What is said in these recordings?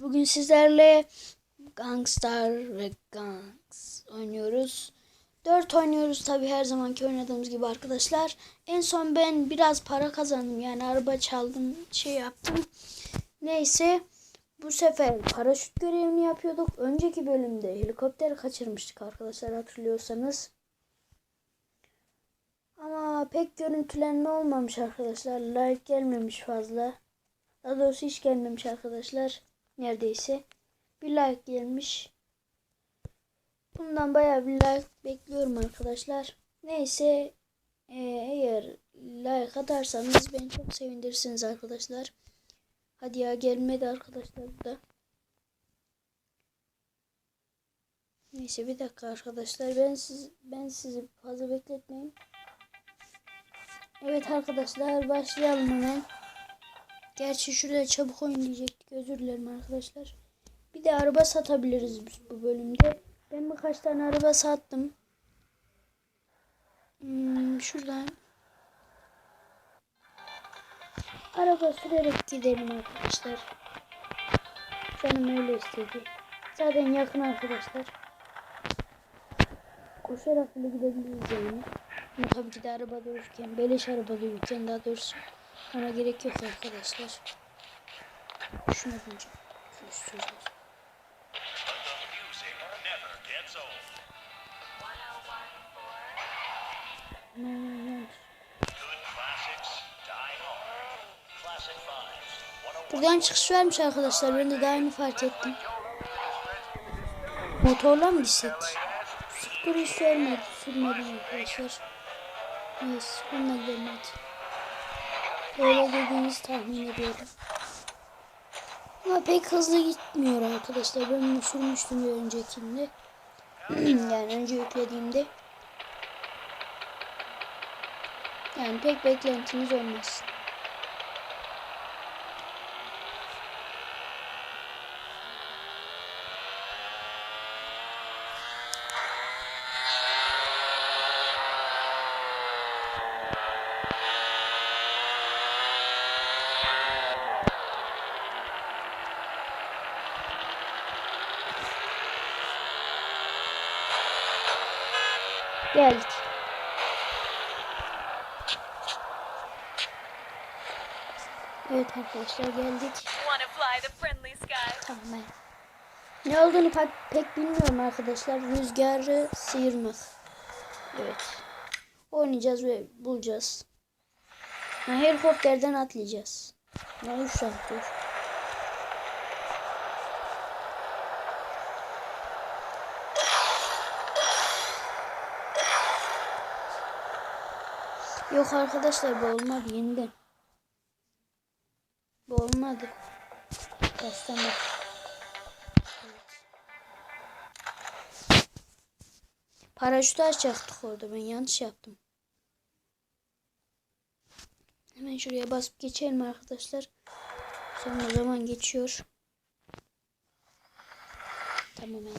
Bugün sizlerle Gangstar ve Gangs oynuyoruz. 4 oynuyoruz tabi her zamanki oynadığımız gibi arkadaşlar. En son ben biraz para kazandım yani araba çaldım şey yaptım. Neyse bu sefer paraşüt görevini yapıyorduk. Önceki bölümde helikopter kaçırmıştık arkadaşlar hatırlıyorsanız. Ama pek görüntülenme olmamış arkadaşlar. Like gelmemiş fazla. Daha doğrusu hiç gelmemiş arkadaşlar. Neredeyse. Bir like gelmiş. Bundan bayağı bir like bekliyorum arkadaşlar. Neyse e, eğer like atarsanız beni çok sevindirirsiniz arkadaşlar. Hadi ya gelmedi arkadaşlar da. Neyse bir dakika arkadaşlar ben siz ben sizi fazla bekletmeyeyim. Evet arkadaşlar başlayalım hemen. Gerçi şurada çabuk oyun diyecektik. Özür dilerim arkadaşlar. Bir de araba satabiliriz biz bu bölümde. Ben birkaç tane araba sattım. Hmm, şuradan. Araba sürerek gidelim arkadaşlar. Canım öyle istedi. Zaten yakın arkadaşlar. Koşarak bile gidebiliriz yani. Ama tabii ki de araba dururken, beleş araba dururken daha doğrusu ona gerek yok arkadaşlar. Şunu bulacağım. 101 Buradan çıkış vermiş arkadaşlar. Ben de daha yeni fark ettim. Motorla mı gitsek? Sıkır hiç sürmedi. Sürmedim arkadaşlar. Neyse. Onunla gidelim hadi. Böyle dediğinizi tahmin ediyorum. Ama pek hızlı gitmiyor arkadaşlar. Ben bunu sürmüştüm bir öncekinde. yani önce yüklediğimde. Yani pek beklentimiz olmaz. Geldik. Evet arkadaşlar geldik. Tamam. Ne olduğunu pek, pek bilmiyorum arkadaşlar. Rüzgarı sıyırmak. Evet. Oynayacağız ve bulacağız. Ha, helikopterden atlayacağız. Ne üç dur. Yok arkadaşlar bu olmadı yeniden. Bu olmadı. Bak. Paraşütü açacaktık orada. Ben yanlış yaptım. Hemen şuraya basıp geçelim arkadaşlar. Sonra zaman geçiyor. Tamam ben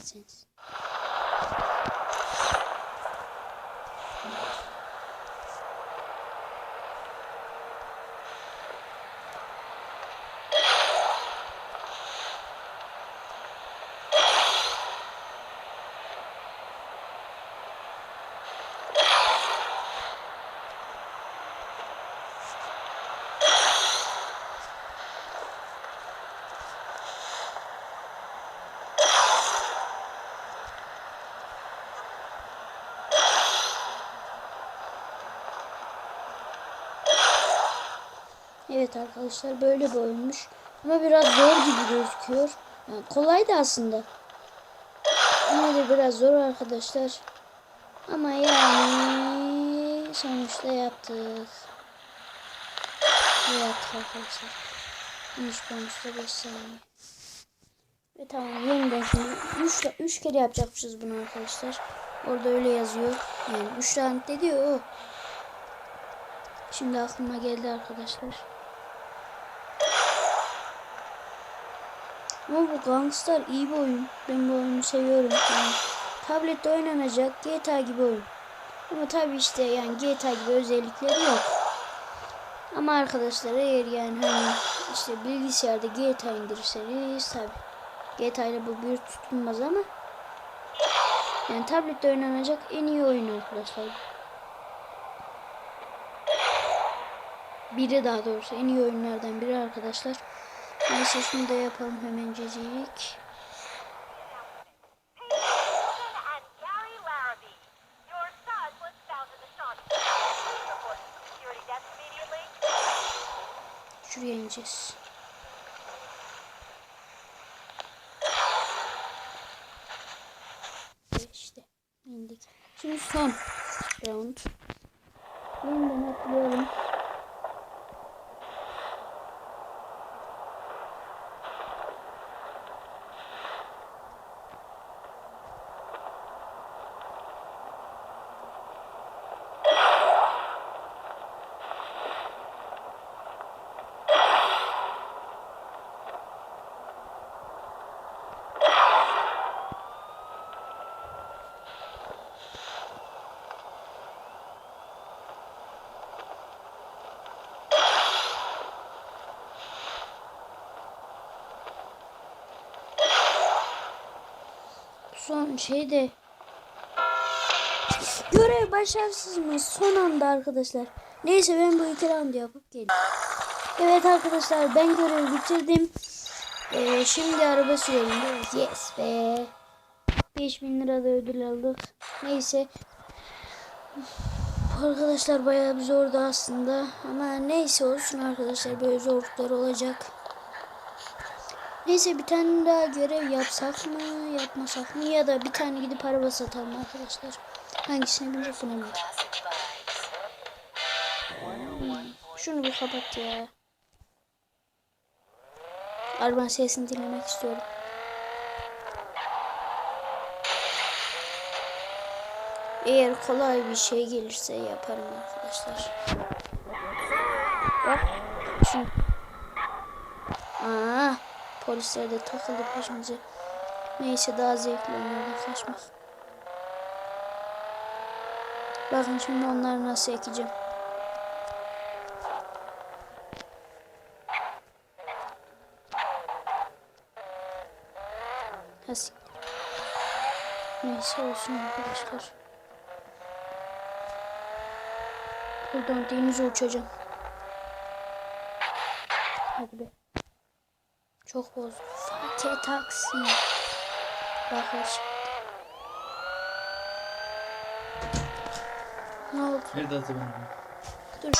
Evet arkadaşlar böyle bir. Ama biraz zor gibi gözüküyor. Yani kolay da aslında. Yine de biraz zor arkadaşlar. Ama yani sonuçta yaptık. İyi yaptık arkadaşlar. 13 sonuçta 5 saniye. Ve tamam yeniden şimdi 3 3 kere yapacakmışız bunu arkadaşlar. Orada öyle yazıyor. Yani 3 tane dedi o. Şimdi aklıma geldi arkadaşlar. Ama bu Gangstar iyi bir oyun. Ben bu oyunu seviyorum. Yani tablette oynanacak GTA gibi oyun. Ama tabi işte yani GTA gibi özellikleri yok. Ama arkadaşlar eğer yani hani işte bilgisayarda GTA indirirseniz tabi GTA ile bu bir tutulmaz ama yani tablette oynanacak en iyi oyun arkadaşlar. Biri daha doğrusu en iyi oyunlardan biri arkadaşlar. Neyse şunu da yapalım hemencecik. Şuraya ineceğiz. İşte indik. Şimdi son round. Yeniden atlayalım. Son şey de Görev başarısız mı? Son anda arkadaşlar. Neyse ben bu iki round yapıp geleyim. Evet arkadaşlar ben görevi bitirdim. Ee, şimdi araba sürelim. Yes be. 5000 lira da ödül aldık. Neyse. Arkadaşlar bayağı bir zordu aslında. Ama neyse olsun arkadaşlar. Böyle zorluklar olacak. Neyse bir tane daha görev yapsak mı yapmasak mı ya da bir tane gidip araba satalım arkadaşlar. Hangisini bilmek önemli. Hmm, Şunu bir kapat ya. Arabanın sesini dinlemek istiyorum. Eğer kolay bir şey gelirse yaparım arkadaşlar. Bak. Şunu. Aa, polisler de takıldı peşimize. Neyse daha zevkli onlardan kaçmak. Bakın şimdi onları nasıl ekeceğim. Nasıl? Neyse olsun arkadaşlar. Buradan denize uçacağım. Hadi be. Çok bozdu. Fatih taksi. Bakın şimdi. Ne oldu? Nerede acaba? Dur.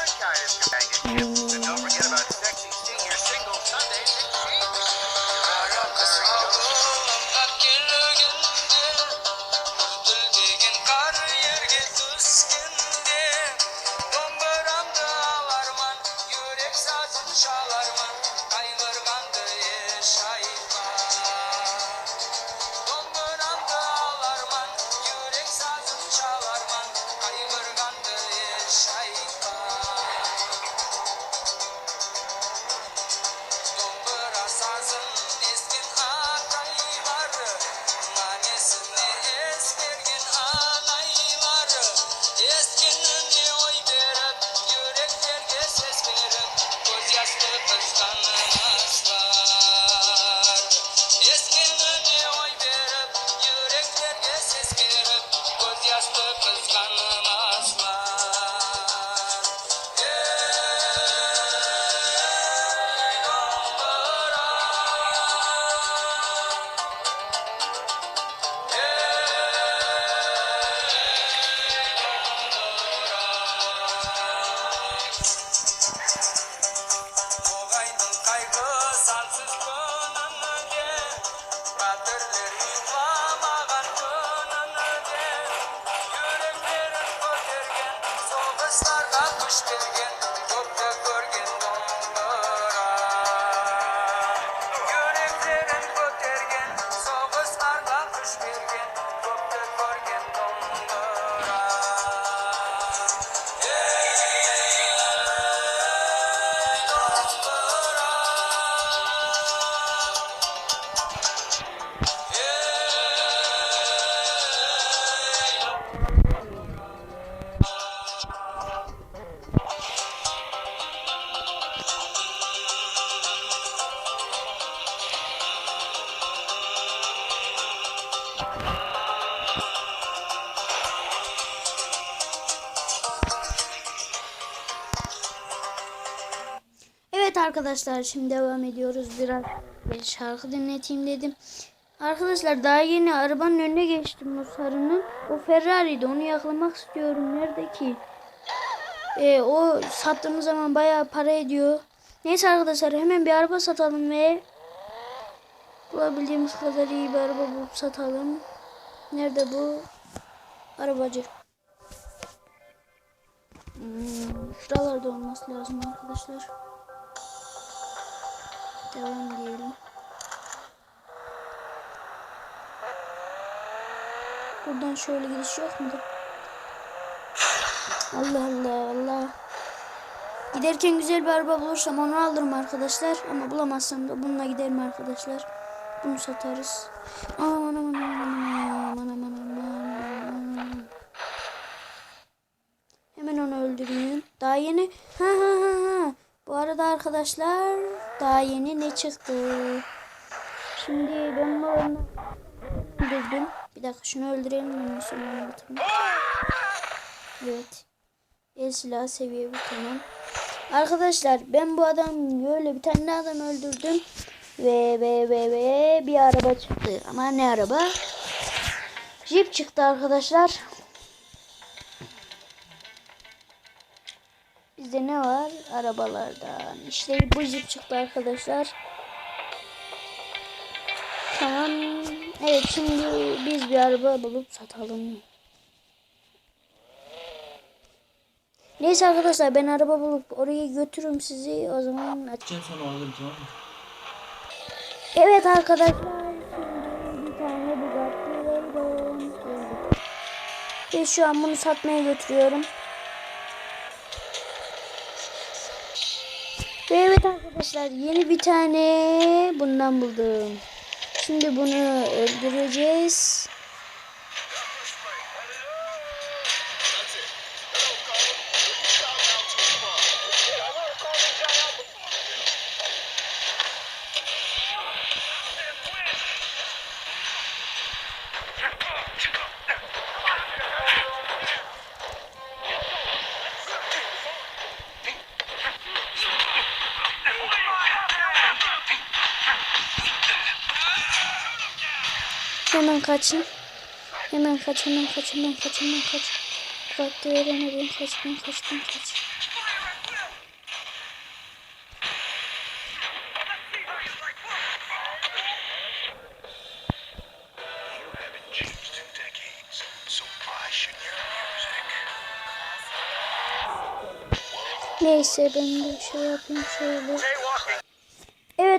Arkadaşlar şimdi devam ediyoruz. Biraz bir şarkı dinleteyim dedim. Arkadaşlar daha yeni arabanın önüne geçtim o sarının. O Ferrari'di onu yakalamak istiyorum. Nerede ki? Ee, o sattığımız zaman bayağı para ediyor. Neyse arkadaşlar hemen bir araba satalım ve bulabildiğimiz kadar iyi bir araba bulup satalım. Nerede bu? Arabacı. Hmm, şuralarda olması lazım arkadaşlar. Devam diyelim. Buradan şöyle gidiş yok mudur? Allah Allah Allah. Giderken güzel bir araba bulursam onu alırım arkadaşlar. Ama bulamazsam da bununla giderim arkadaşlar. Bunu satarız. Aman aman aman aman aman aman. Hemen onu öldüreyim. Daha yeni. Ha ha ha ha. Bu arada arkadaşlar daha yeni ne çıktı? Şimdi ben bunu öldürdüm. Bir dakika şunu öldürelim mi? Evet. El silahı seviye bir tamam. Arkadaşlar ben bu adam böyle bir tane adam öldürdüm. Ve ve ve ve bir araba çıktı. Ama ne araba? Jeep çıktı arkadaşlar. Bizde ne var? Arabalardan. İşte bu Jeep çıktı arkadaşlar. Tamam. Evet şimdi biz bir araba bulup satalım. Neyse arkadaşlar ben araba bulup oraya götürürüm sizi. O zaman aç. Gideceğim sonra alırım tamam mı? Evet arkadaşlar şimdi bir tane Bugatti aldım. Ve şu an bunu satmaya götürüyorum. Ve evet arkadaşlar yeni bir tane bundan buldum. Şimdi bunu öldüreceğiz. Kaçın. Hemen kaç, hemen kaç, hemen kaç, hemen kaç. Bugatti öğrenelim. Kaç, ben kaç, ben kaç. Neyse ben de şey yapayım şöyle.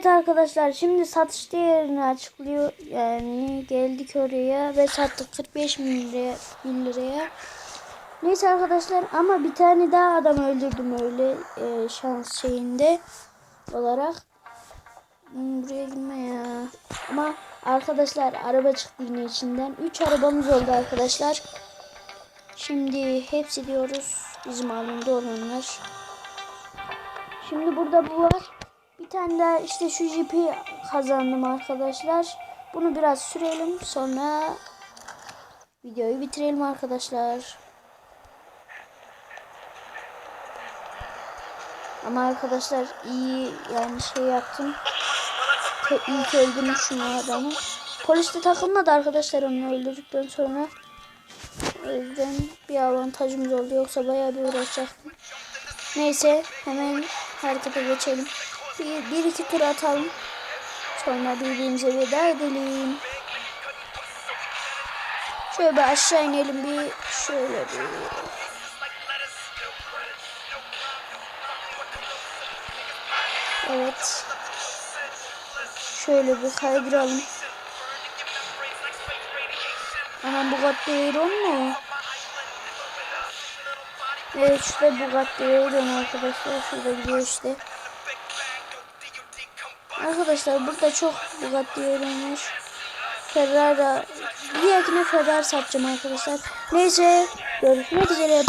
Evet arkadaşlar şimdi satış değerini açıklıyor. Yani geldik oraya ve sattık 45 bin liraya. bin liraya. Neyse arkadaşlar ama bir tane daha adam öldürdüm öyle e, şans şeyinde olarak. Hmm, buraya girme ya. Ama arkadaşlar araba çıktı yine içinden. 3 arabamız oldu arkadaşlar. Şimdi hepsi diyoruz bizim alemde olanlar. Şimdi burada bu var. Tane daha işte şu jipi kazandım arkadaşlar. Bunu biraz sürelim sonra videoyu bitirelim arkadaşlar. Ama arkadaşlar iyi yani şey yaptım. Te ilk öldürmüşüm o adamı. Polis de takılmadı arkadaşlar onu öldürdükten sonra. O yüzden bir avantajımız oldu. Yoksa bayağı bir uğraşacaktım. Neyse hemen harekete geçelim. Bir, bir iki tur atalım. Sonra birbirimize veda edelim. Şöyle bir aşağı inelim bir şöyle bir. Evet. Şöyle bir kaydıralım. Anam Bugatti Veyron mu? Evet şurada Bugatti Veyron arkadaşlar. Şurada gidiyor işte. Arkadaşlar burada çok Bugatti var. Ferrari. Bir yakına Ferrari satacağım arkadaşlar. Neyse görüşmek üzere.